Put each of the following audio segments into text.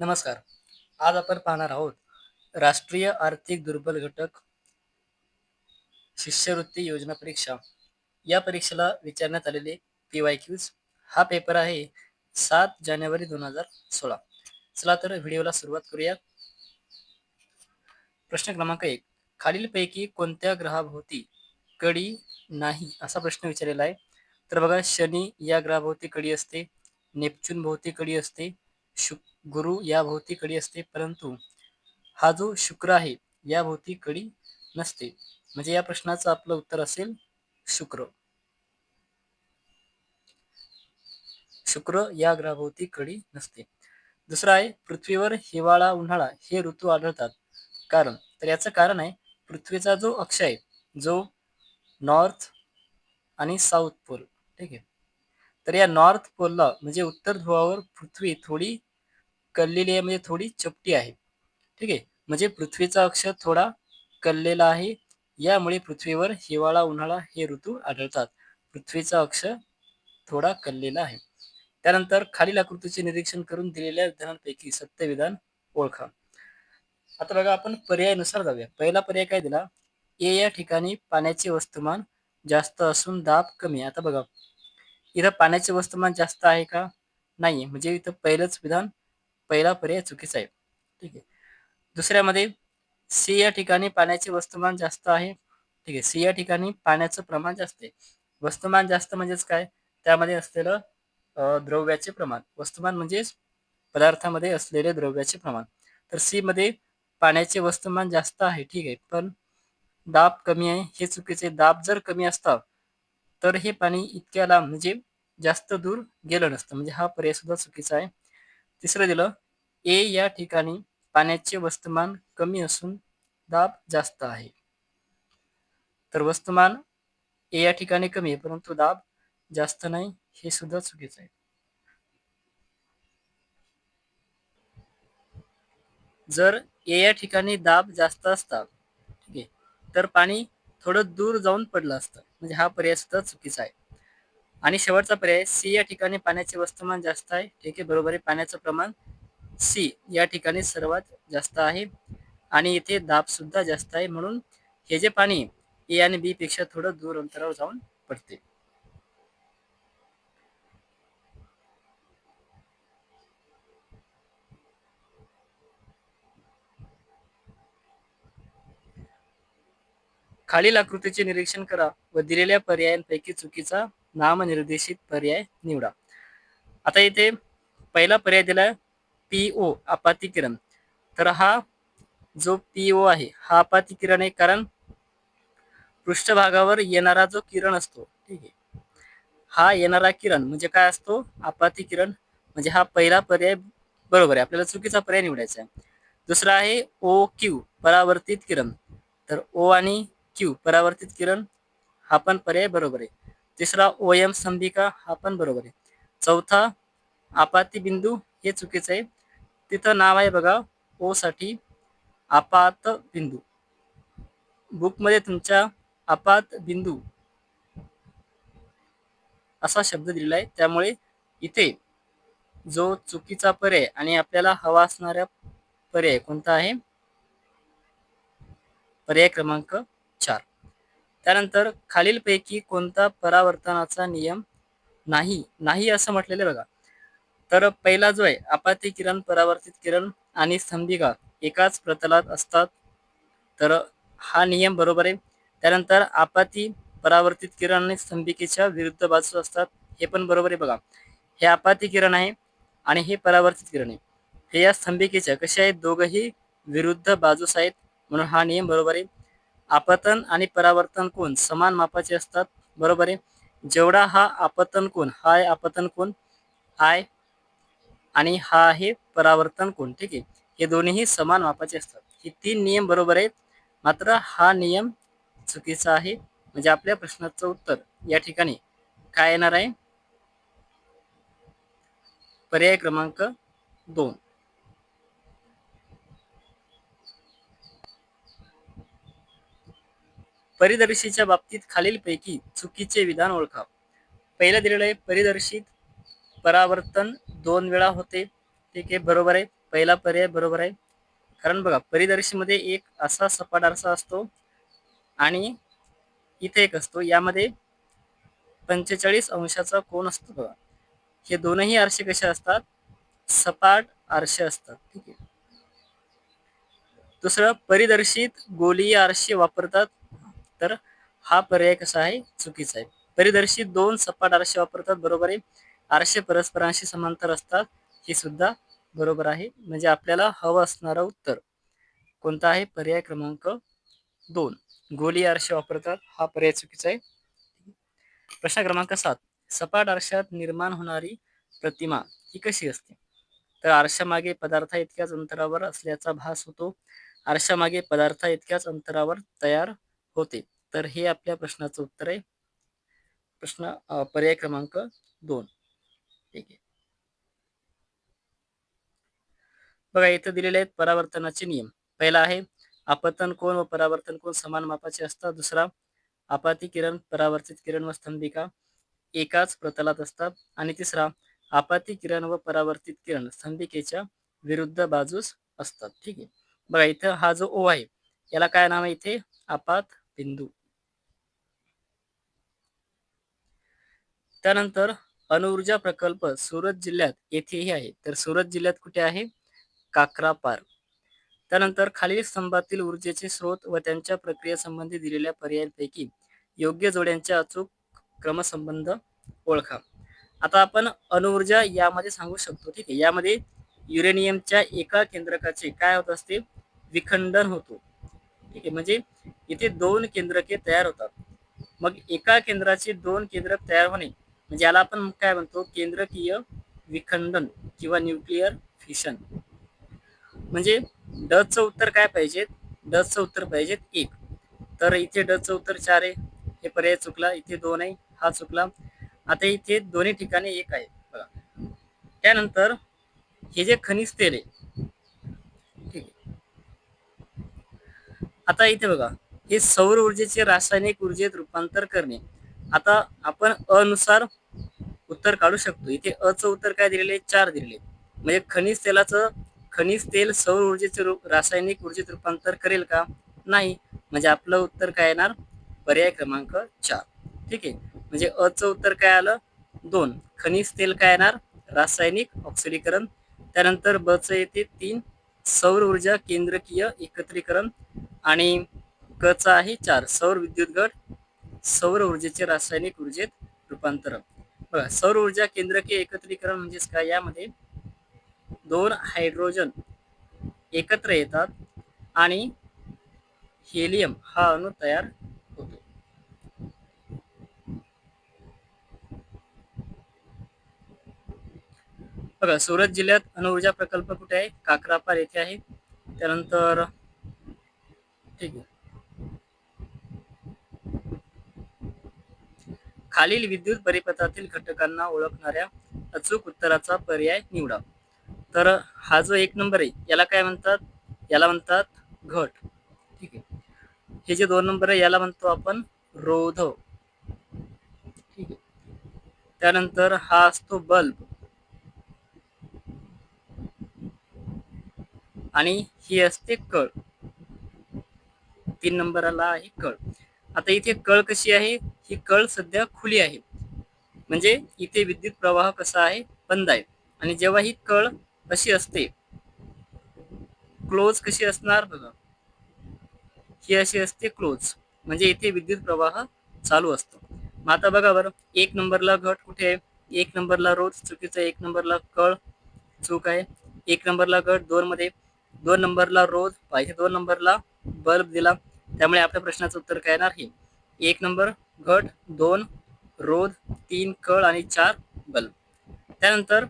नमस्कार. आज आपण पाहणार आहोत राष्ट्रीय आर्थिक दुर्बल घटक शिष्यवृत्ती योजना परीक्षा. या परीक्षेला विचारण्यात आलेले पी वाय क्यूज हा पेपर आहे सात जानेवारी दोन हजार सोळा. चला तर व्हिडिओला सुरुवात करूया. प्रश्न क्रमांक एक. खालीलपैकी कोणत्या ग्रहाभोवती कडी नाही असा प्रश्न विचारलेला आहे. तर बघा शनी या ग्रहाभोवती कडी असते नेपच्यून भोवती कडी असते शुक गुरु या भोवती कडी असते परंतु हा जो शुक्र आहे या भोवती कडी नसते. म्हणजे या प्रश्नाचं आपलं उत्तर असेल शुक्र. शुक्र या ग्रहाभोवती कडी नसते. दुसरा आहे पृथ्वीवर हिवाळा उन्हाळा हे ऋतू आढळतात. कारण तर याचं कारण आहे पृथ्वीचा जो अक्ष आहे जो नॉर्थ आणि साऊथ पोल ठीक आहे. तर या नॉर्थ पोलला म्हणजे उत्तर ध्रुवावर पृथ्वी थोडी कललेली आहे म्हणजे थोडी चपटी आहे. ठीक आहे? म्हणजे पृथ्वीचा अक्ष थोडा कललेला आहे. यामुळे पृथ्वीवर हिवाळा उन्हाळा हे ऋतू आढळतात. पृथ्वीचा अक्ष थोडा कललेला आहे. त्यानंतर खालील आकृतीचे निरीक्षण करून दिलेल्या विधानांपैकी सत्य विधान ओळखा. आता बघा आपण पर्यायानुसार जाऊया. पहिला पर्याय काय दिला? ए या ठिकाणी पाण्याचे वस्तुमान जास्त असून दाब कमी आता बघा. इथं पाण्याचे वस्तुमान जास्त आहे का? नाही म्हणजे इथं पहिलंच विधान पहिला पर्याय चुकीचा आहे. ठीक आहे. दुसऱ्यामध्ये सी या ठिकाणी पाण्याचे वस्तुमान जास्त आहे. ठीक आहे. सी या ठिकाणी पाण्याचं प्रमाण जास्त आहे. वस्तुमान जास्त म्हणजेच काय? त्यामध्ये असलेलं द्रव्याचे प्रमाण. वस्तुमान म्हणजेच पदार्थामध्ये असलेले द्रव्याचे प्रमाण. तर सी मध्ये पाण्याचे वस्तुमान जास्त आहे. ठीक आहे. पण दाब कमी आहे. हे चुकीचे दाब जर कमी असता तर हे पाणी इतक्या लांब म्हणजे जास्त दूर गेलं नसतं. म्हणजे हा पर्याय सुद्धा चुकीचा आहे. तिसरं दिलं ए या ठिकाणी पाण्याचे वस्तुमान कमी असून दाब जास्त आहे. तर वस्तुमान ए या ठिकाणी कमी आहे परंतु दाब जास्त नाही हे सुद्धा चुकीचं आहे. जर ए या ठिकाणी दाब जास्त असता ठीक आहे तर पाणी थोडं दूर जाऊन पडलं असतं. म्हणजे हा पर्याय सुद्धा चुकीचा आहे. आणि शेवटचा पर्याय सी या ठिकाणी पाण्याचे वस्तुमान जास्त आहे. ठीक आहे बरोबर आहे. पाण्याचं प्रमाण सी या ठिकाणी सर्वात जास्त आहे. आणि इथे दाब सुद्धा जास्त आहे. म्हणून हे जे पाणी ए आणि बी पेक्षा थोडं दूर अंतरावर जाऊन पडते. खालील आकृतीचे निरीक्षण करा व दिलेल्या पर्यायांपैकी चुकीचा नामनिर्देशित पर्याय निवडा. आता इथे पहिला पर्याय दिला पी ओ किरण तर हा जो पी ओ आहे हा आपाती किरण आहे कारण पृष्ठभागावर येणारा जो किरण असतो ठीक आहे. हा येणारा किरण म्हणजे काय असतो? आपाती किरण म्हणजे हा पहिला पर्याय बरोबर आहे. आपल्याला चुकीचा पर्याय निवडायचा आहे. दुसरा आहे ओ क्यू परावर्तित किरण. तर ओ आणि क्यू परावर्तित किरण हा पण पर्याय बरोबर आहे. तिसरा ओ एम हा पण बरोबर आहे. चौथा आपाती बिंदू हे चुकीचं आहे. तिथं नाव आहे बघा ओ साठी आपात बिंदू बुकमध्ये तुमच्या आपात बिंदू असा शब्द दिलेला आहे. त्यामुळे इथे जो चुकीचा पर्याय आणि आपल्याला हवा असणारा पर्याय कोणता आहे? पर्याय क्रमांक चार. त्यानंतर खालीलपैकी कोणता परावर्तनाचा नियम नाही नाही असं म्हटलेलं बघा. तर पहिला जो आहे आपाती किरण परावर्तित किरण आणि स्तंभिका एकाच प्रतलात असतात. तर हा नियम बरोबर आहे. त्यानंतर आपाती परावर्तित किरण आणि स्तंभिकेच्या विरुद्ध बाजू असतात. हे पण बरोबर आहे बघा. हे आपाती किरण आहे आणि हे परावर्तित किरण आहे. हे या स्तंभिकेच्या कसे आहेत? दोघंही विरुद्ध बाजूस आहेत. म्हणून हा नियम बरोबर आहे. आपतन आणि परावर्तन कोण? समान मापाचे असतात. बरोबर आहे? जेवढा हा आपतन कोण हा आहे आपतन कोण आय आणि हा आहे परावर्तन कोण ठीक आहे? हे दोन्हीही समान मापाचे असतात. हे तीन नियम बरोबर आहेत. मात्र हा नियम चुकीचा आहे. म्हणजे आपल्या प्रश्नाचं उत्तर या ठिकाणी काय येणार आहे? पर्याय क्रमांक दोन. परिदर्शीच्या बाबतीत खालीलपैकी चुकीचे विधान ओळखा पहिलं दिलेलं आहे परिदर्शित परावर्तन दोन वेळा होते. ठीक आहे बरोबर आहे. पहिला पर्याय बरोबर आहे. कारण बघा परिदर्शीमध्ये एक असा सपाट आरसा असतो आणि इथे एक असतो. यामध्ये पंचेचाळीस अंशाचा कोण असतो बघा. हे दोनही आरसे कसे असतात? सपाट आरसे असतात. ठीक आहे. दुसरं परिदर्शित गोलीय आरसे वापरतात. तर हा पर्याय कसा आहे? चुकीचा आहे. परिदर्शी दोन सपाट आरसे वापरतात बरोबर आहे. आरसे परस्परांशी समांतर असतात हे सुद्धा बरोबर आहे. म्हणजे आपल्याला हवं असणारं उत्तर. कोणता आहे? पर्याय क्रमांक दोन. गोली आरसे वापरतात हा पर्याय चुकीचा आहे. प्रश्न क्रमांक सात. सपाट आरशात निर्माण होणारी प्रतिमा ही कशी असते? तर आरशामागे पदार्थ इतक्याच अंतरावर असल्याचा भास होतो. आरशामागे पदार्थ इतक्याच अंतरावर तयार होते. तर हे आपल्या प्रश्नाचं उत्तर आहे. प्रश्न पर्याय क्रमांक दोन. ठीक आहे. बघा इथं दिलेले आहेत परावर्तनाचे नियम. पहिला आहे आपतन कोण व परावर्तन कोण समान मापाचे असतात? दुसरा आपाती किरण परावर्तित किरण व स्तंभिका एकाच प्रतलात असतात. आणि तिसरा आपाती किरण व परावर्तित किरण स्तंभिकेच्या विरुद्ध बाजूस असतात. ठीक आहे. बघा इथं हा जो ओ आहे याला काय नाव आहे इथे? आपात बिंदू. त्यानंतर अणुऊर्जा प्रकल्प सुरत जिल्ह्यात येथेही आहे. तर सुरत जिल्ह्यात कुठे आहे? काक्रापार त्यानंतर खालील स्तंभातील ऊर्जेचे स्रोत व त्यांच्या प्रक्रियेसंबंधी दिलेल्या पर्यायांपैकी योग्य जोड्यांच्या अचूक क्रमसंबंध ओळखा. आता आपण अणुऊर्जा यामध्ये सांगू शकतो ठीक आहे. यामध्ये युरेनियमच्या एका केंद्रकाचे काय होत असते? विखंडन होतो. ठीक आहे. म्हणजे इथे दोन केंद्रके तयार होतात. मग एका केंद्राचे दोन केंद्र तयार होणे म्हणजे याला आपण काय म्हणतो? केंद्रकीय विखंडन किंवा न्यूक्लिअर फिशन. म्हणजे डचं उत्तर काय पाहिजेत? डचं उत्तर पाहिजेत एक. तर इथे डचं उत्तर चार आहे. हे पर्याय चुकला इथे दोन आहे हा चुकला. आता इथे दोन्ही ठिकाणी एक आहे. बघा. त्यानंतर हे जे खनिज तेल आहे ठीक आहे आता इथे बघा हे सौर ऊर्जेचे रासायनिक ऊर्जेत रूपांतर करणे. आता आपण अनुसार उत्तर काढू शकतो. इथे अचं उत्तर काय दिलेले चार दिलेले म्हणजे खनिज तेलाचं खनिज तेल सौर ऊर्जेचे रूप रासायनिक ऊर्जेत रूपांतर करेल का? नाही. म्हणजे आपलं उत्तर काय येणार? पर्याय क्रमांक चार. ठीक आहे? म्हणजे अचं उत्तर काय आलं? दोन. खनिज तेल काय येणार? रासायनिक ऑक्सिडीकरण. त्यानंतर बच येते तीन. सौर ऊर्जा केंद्रकीय एकत्रीकरण. आणि कचा आहे चार. सौर विद्युत गट सौर ऊर्जेचे रासायनिक ऊर्जेत रूपांतर बघा सौर ऊर्जा केंद्रकीय एकत्रीकरण म्हणजेच काय? यामध्ये दोन हायड्रोजन एकत्र येतात आणि हेलियम हा अणू तयार होतो. बघा सुरत जिल्ह्यात अणुऊर्जा प्रकल्प कुठे आहे? काकरापार येथे आहे. त्यानंतर ठीक आहे. खालील विद्युत परिपथातील घटकांना ओळखणाऱ्या अचूक उत्तराचा पर्याय निवडा. तर हा जो एक नंबर आहे याला काय म्हणतात? याला म्हणतात घट. ठीक आहे. हे जे दोन नंबर आहे याला म्हणतो आपण रोध. ठीक आहे. त्यानंतर हा असतो बल्ब. आणि ही असते कळ. तीन नंबरला आहे कळ. आता इथे कळ कशी आहे? ही कळ सध्या खुली आहे. म्हणजे इथे विद्युत प्रवाह कसा आहे? बंद आहे. आणि जेव्हा ही कळ अशी असते? क्लोज कशी असणार? बघा. ही अशी असते क्लोज. म्हणजे इथे विद्युत प्रवाह चालू असतो. मग आता बघा बरं. एक नंबरला घट कुठे आहे? एक नंबरला रोज चुकीचं एक नंबरला कळ चूक आहे. एक नंबरला घट दोन मध्ये दोन नंबरला रोज पाहिजे दोन नंबरला बल्ब दिला. त्यामुळे आपल्या प्रश्नाचं उत्तर काय येणार हे? एक नंबर घट दोन रोध तीन कळ आणि चार बल्ब त्यानंतर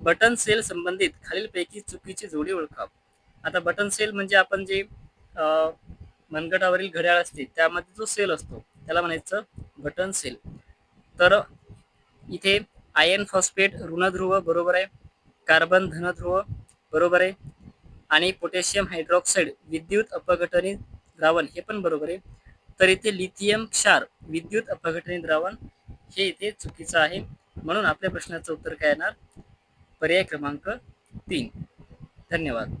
बटन सेल संबंधित खालीलपैकी चुकीची जोडी ओळखा आता बटन सेल म्हणजे आपण जे मनगटावरील घड्याळ असते त्यामध्ये जो सेल असतो त्याला म्हणायचं बटन सेल तर इथे आयन फॉस्फेट ऋणध्रुव बरोबर आहे. कार्बन धनध्रुव बरोबर आहे. आणि पोटॅशियम हायड्रॉक्साईड विद्युत अपघटनी द्रावण हे पण बरोबर आहे. तर इथे लिथियम क्षार विद्युत अपघटनी द्रावण हे इथे चुकीचं आहे. म्हणून आपल्या प्रश्नाचं उत्तर काय येणार? पर्याय क्रमांक तीन. धन्यवाद.